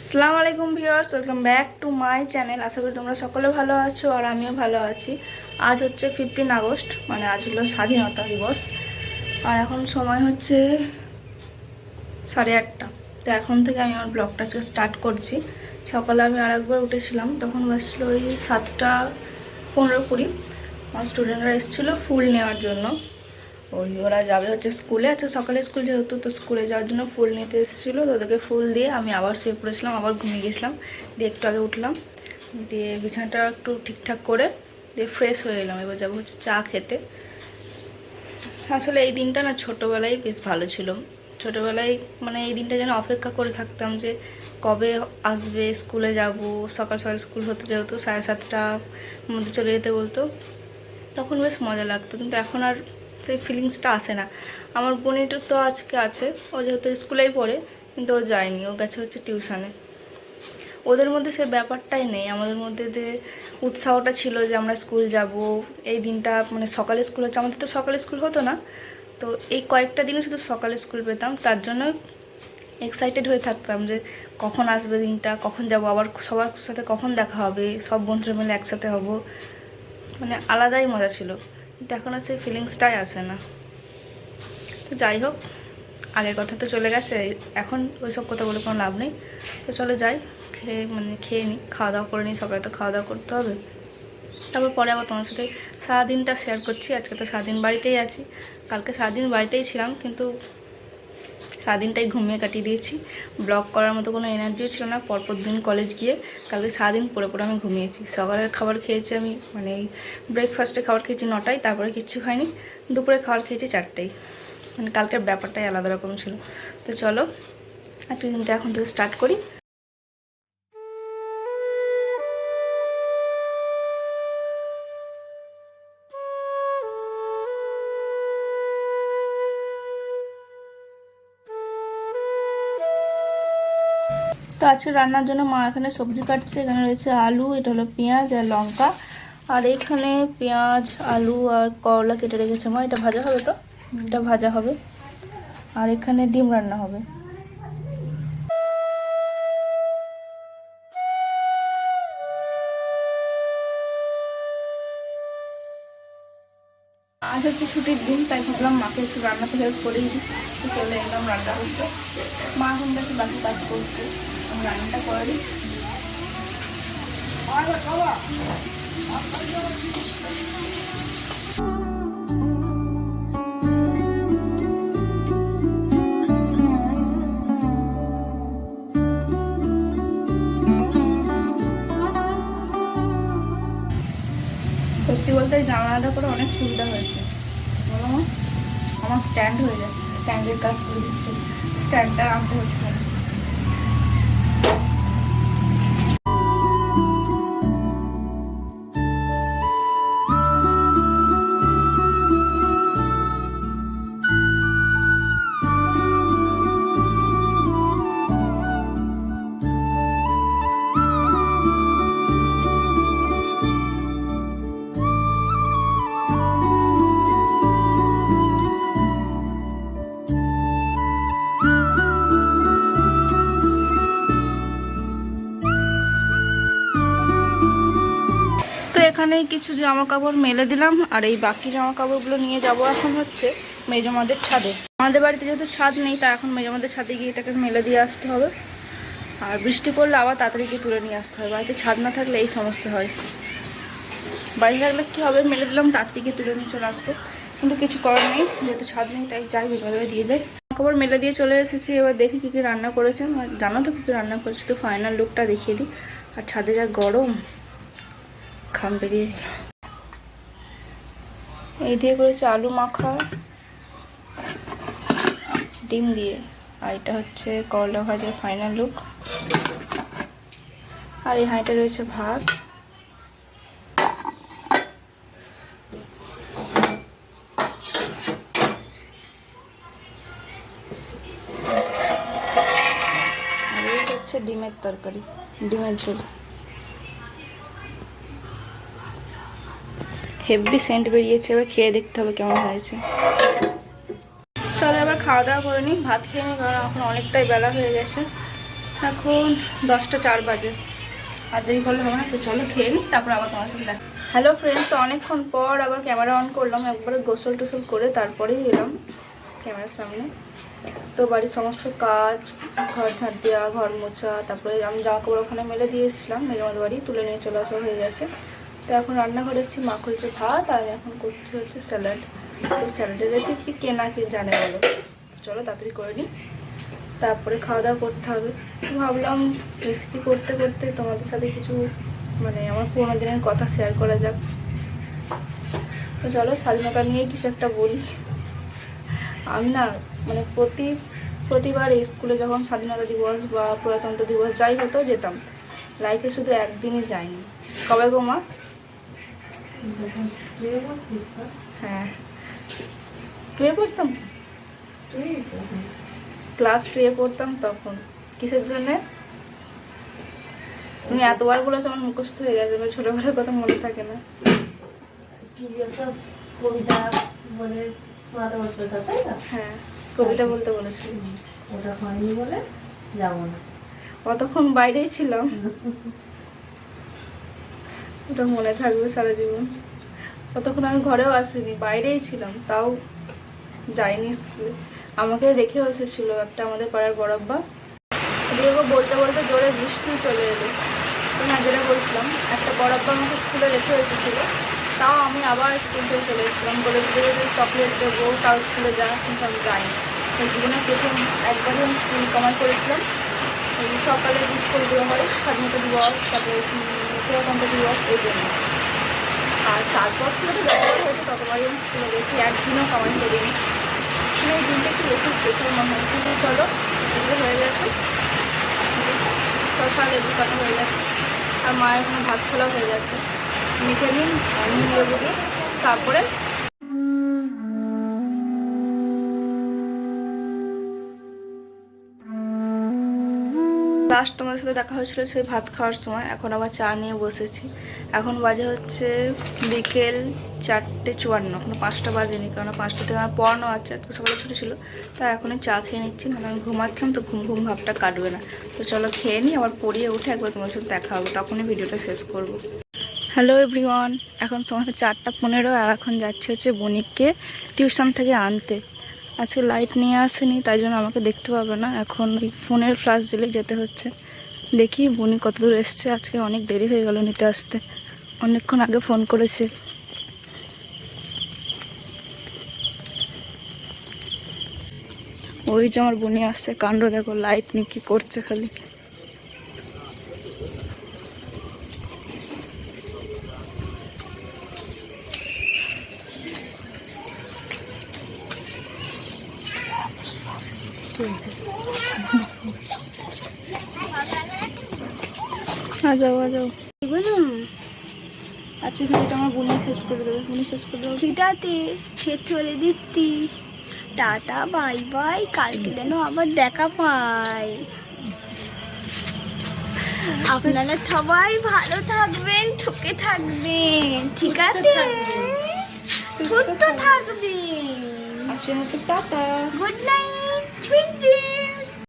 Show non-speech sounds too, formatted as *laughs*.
আসসালামু আলাইকুম viewers, welcome back to my channel. আশা করি তোমরা সকলে ভালো আছো আর আমিও ভালো আছি। আজ হচ্ছে ফিফটিন আগস্ট মানে আজ হলো স্বাধীনতা দিবস। আর এখন সময় হচ্ছে সাড়ে আটটা। তো এখন থেকে আমি আমার ব্লগটা আজকে স্টার্ট করছি। সকালে আমি আর একবার উঠেছিলাম, তখন বাসছিল ওই সাতটা পনেরো কুড়ি। আমার স্টুডেন্টরা এসেছিল ফুল নেওয়ার জন্য। ওরা যাবে হচ্ছে স্কুলে। আচ্ছা সকালে স্কুল যেহেতু, তো স্কুলে যাওয়ার জন্য ফুল নিতে এসেছিল, তো ওদেরকে ফুল দিয়ে আমি আবার শুয়ে পড়েছিলাম, আবার ঘুমিয়ে গেছিলাম। দিয়ে একটু আগে উঠলাম, দিয়ে বিছানাটা একটু ঠিকঠাক করে দিয়ে ফ্রেশ হয়ে এলাম। এবার যাব হচ্ছে চা খেতে। আসলে এই দিনটা না ছোটোবেলায় বেশ ভালো ছিল। ছোটোবেলায় মানে এই দিনটা যেন অপেক্ষা করে থাকতাম যে কবে আসবে, স্কুলে যাব, সকাল সকাল স্কুল হতে যেহেতু সাড়ে সাতটা মধ্যে চলে যেতে বলতো, তখন বেশ মজা লাগতো। কিন্তু এখন আর সেই ফিলিংসটা আসে না। আমার বোনিটা তো আজকে আছে, ও যেহেতু স্কুলেই পড়ে, কিন্তু ও যায়নি, ও গেছে হচ্ছে টিউশানে ওদের মধ্যে সে ব্যাপারটাই নেই, আমাদের মধ্যে যে উৎসাহটা ছিল যে আমরা স্কুল যাব, এই দিনটা মানে সকালে স্কুল হচ্ছে, আমাদের তো সকালে স্কুল হতো না, তো এই কয়েকটা দিনে শুধু সকালে স্কুল পেতাম, তার জন্য এক্সাইটেড হয়ে থাকতাম যে কখন আসবে দিনটা, কখন যাব, আবার সবার সাথে কখন দেখা হবে, সব বন্ধুরা মিলে একসাথে হব মানে আলাদাই মজা ছিল। এখন আর সেই ফিলিংসটাই আসে না। তো যাই হোক, আগের কথা তো চলে গেছে, এখন ওইসব কথা বলে কোনো লাভ নেই। তো চলে যাই, খেয়ে মানে খেয়ে নিই খাওয়া দাওয়া করে নিই সকালে তো খাওয়া দাওয়া করতে হবে। তারপর পরে আবার তোমার সাথে সারাদিনটা শেয়ার করছি, আজকে তো সারাদিন বাড়িতেই আছি। কালকে সারাদিন বাড়িতেই ছিলাম, কিন্তু সারাদিনটাই ঘুমিয়ে কাটিয়ে দিয়েছি। ব্লগ করার মতো কোনো এনার্জিও ছিল না। পরপর দিন কলেজ গিয়ে কালকে সারাদিন পরে পরে আমি ঘুমিয়েছি। সকালের খাবার খেয়েছি আমি মানে ব্রেকফাস্টে খাবার খেয়েছি নটায়, তারপরে কিচ্ছু খাইনি। দুপুরে খাবার খেয়েছি চারটেই মানে কালকের ব্যাপারটাই আলাদা রকম ছিল। তো চলো, একটা দিনটা এখন থেকে স্টার্ট করি। তো আজকে রান্নার জন্য মা এখানে সবজি কাটছে। এখানে রয়েছে আলু, এটা হলো পেঁয়াজ আর লঙ্কা। আর এখানে পেঁয়াজ, আলু আর করলা কেটে রেখেছে মা। এটা ভাজা হবে তো? এটা ভাজা হবে। আর এখানে ডিম রান্না হবে। আজ হচ্ছে ছুটির দিন, তাই ভাবলাম মাকে একটু রান্নাতে হেল্প করেই দিই। চলে এলাম রান্না করতে মা এখন দেখি বাকি কাজ করছে। সত্যি বলতে জানালাটা করে অনেক সুবিধা হয়েছে। আমার স্ট্যান্ড হয়ে যাচ্ছে। স্ট্যান্ডের কাজ করে দিচ্ছে। স্ট্যান্ডটা আনতে হচ্ছে। এখানে কিছু জামা কাপড় মেলে দিলাম, আর এই বাকি জামা কাপড়গুলো নিয়ে যাব এখন হচ্ছে মেজমাদের ছাদে। আমাদের বাড়িতে যেহেতু ছাদ নেই তা এখন মেজমাদের ছাদে গিয়ে এটাকে মেলে দিয়ে আসতে হবে। আর বৃষ্টি পড়লে আবার তাড়াতাড়ি গিয়ে তুলে নিয়ে আসতে হবে বাড়িতে ছাদ না থাকলে এই সমস্যা হয়। বাড়ি থাকলে কী হবে? মেলে দিলাম, তাড়াতাড়ি গিয়ে তুলে নিয়ে চলে আসব। কিন্তু কিছু করার নেই, যেহেতু ছাদ নেই, তাই যাই মেজমাদের দিয়ে যাই। খবর মেলে দিয়ে চলে এসেছি, এবার দেখি কী কী রান্না করেছেন জানো তো কী কী রান্না করেছি? তো ফাইনাল লুকটা দেখিয়ে দিই। আর ছাদে যা গরম খাম বেরিয়ে গেল এই দিয়ে করেছে আলু মাখা, ডিম দিয়ে। আর এটা হচ্ছে করলা ভাজার ফাইনাল লুক আর এই হাঁড়িটা রয়েছে ভাত। ডিমের তরকারি, ডিমের ঝোল। হেভি সেন্ট বেরিয়েছে, এবার খেয়ে দেখতে হবে কেমন হয়েছে। চলো এবার খাওয়া দাওয়া করে নিই, ভাত খেয়ে নিই, কারণ এখন অনেকটাই বেলা হয়ে গেছে। এখন দশটা চার বাজে। আর দেরি করলে হবে না, তো চলো খেয়ে নিই, তারপর আবার তোমার সাথে দেখা। হ্যালো ফ্রেন্ডস তো অনেকক্ষণ পর আবার ক্যামেরা অন করলাম, একবারে গোসল টোসল করে তারপরেই এলাম ক্যামেরার সামনে। তো বাড়ির সমস্ত কাজ, ঘর ঝাঁট দেওয়া, ঘর মোছা, তারপরে আমি জামা কাপড় ওখানে মেলে দিয়ে এসেছিলাম মেজমাদ বাড়ি, তুলে নিয়ে চলে আসা হয়ে গেছে। তো এখন রান্নাঘরে এসেছি, মা খুলছে ভাত আর এখন করছি হচ্ছে স্যালাড। তো স্যালাডের রেসিপি কে না কে জানে বলো। চলো তাড়াতাড়ি করে নিই। তারপরে খাওয়া দাওয়া করতে হবে। ভাবলাম রেসিপি করতে করতে তোমাদের সাথে কিছু মানে আমার পুরোনো দিনের কথা শেয়ার করা যাক। তো চলো স্বাধীনতা নিয়ে কিছু একটা বলি। আমি না মানে প্রতি, প্রতিবার স্কুলে যখন স্বাধীনতা দিবস বা প্রজাতন্ত্র দিবস যাই হতো যেতাম। লাইফে শুধু একদিনই যাইনি। কবে গো মা? হ্যাঁ। টুয়ে পড়তাম? ক্লাস টুয়ে পড়তাম। তখন। কিসের জন্যে? তুমি এতবার বলেছ আমার মুখস্থ হয়ে গেছে ছোটবেলার কথা মনে থাকে না। কি যে একটা কবিতা বলে তাই না হ্যাঁ কবিতা বলতে বলেছিল। ওটা হয়নি বলে যাব না। অতক্ষণ বাইরেই ছিলাম। *laughs* ওটা মনে থাকবে সারা জীবন অতক্ষণ আমি ঘরেও আসিনি, বাইরেই ছিলাম, তাও যাইনি স্কুলে আমাকে রেখেও এসেছিল একটা আমাদের পাড়ার বড়াব্বা এদিকে বলতে বলতে জোরে বৃষ্টি চলে এলো। না যেটা বলছিলাম, একটা বড়াব্বা আমাকে স্কুলে রেখে এসেছিল, তাও আমি আবার স্কুল থেকে চলে এসেছিলাম। বলেছিল যে চকলেট দেবো, তাও স্কুলে যা, কিন্তু আমি যাইনি। এই জীবনে প্রথম একবারই আমি স্কুল কামাই করেছিলাম। সকালে স্কুলগুলো হয়, স্বাধীনতা দিবস, তারপরে উম, প্রজাতন্ত্র দিবস এই জন্য। আর তারপর থেকে তো যতবার হয়েছে ততবারই আমি স্কুলে গেছি একদিনও কামাই করিনি এই দিনটা একটু বেশি স্পেশাল মনে হচ্ছে। চলো এগুলো হয়ে গেছে। সকাল লেবু কাটা হয়ে গেছে। আর মায়ের এখন ভাত খোলা হয়ে গেছে। মেখে নিন লেবু দিয়ে তারপরে লাস্ট তোমার সাথে দেখা হয়েছিল সেই ভাত খাওয়ার সময়। এখন আবার চা নিয়ে বসেছি। এখন বাজে হচ্ছে বিকেল চারটে চুয়ান্ন। এখনও পাঁচটা বাজেনি কারণ পাঁচটা থেকে আমার পড়ানো আছে আজকে সকালে ছুটি ছিল। তাই এখনই চা খেয়ে নিচ্ছি মানে আমি ঘুমাচ্ছিলাম, তো ঘুম ঘুম ভাবটা কাটবে না। তো চলো খেয়ে নিই, আবার পড়িয়ে উঠে একবার তোমার সাথে দেখা হবে। তখনই ভিডিওটা শেষ করব। হ্যালো এভরিওয়ান এখন সময় চারটা পনেরো, আর এখন যাচ্ছে হচ্ছে বণিককে টিউশন থেকে আনতে। আজকে লাইট নিয়ে আসেনি, তাই জন্য আমাকে দেখতে পাবে না। এখন ফোনের ফ্লাশ দিলে যেতে হচ্ছে। দেখি, বনি কত দূর এসছে। আজকে অনেক দেরি হয়ে গেল নিতে আসতে। অনেকক্ষণ আগে ফোন করেছে। ওই যে আমার বনি আসছে, কাণ্ড দেখো লাইট নিয়ে কী করছে খালি। আ যাও আ যাও। বুঝলাম আচ্ছা ভিডিওটা আমার বোনে শেষ করে দেবে। শেষ করে দেবে। ঠিকাতে শেষ করে দিচ্ছি। Tata bye bye. কালকে যেন আবার দেখা পাই। আপনারা সবাই ভালো থাকবেন সুখে থাকবেন। ঠিক আছে? সুস্থ থাকবেন। আচ্ছা টাটা। Good night. Twinkies!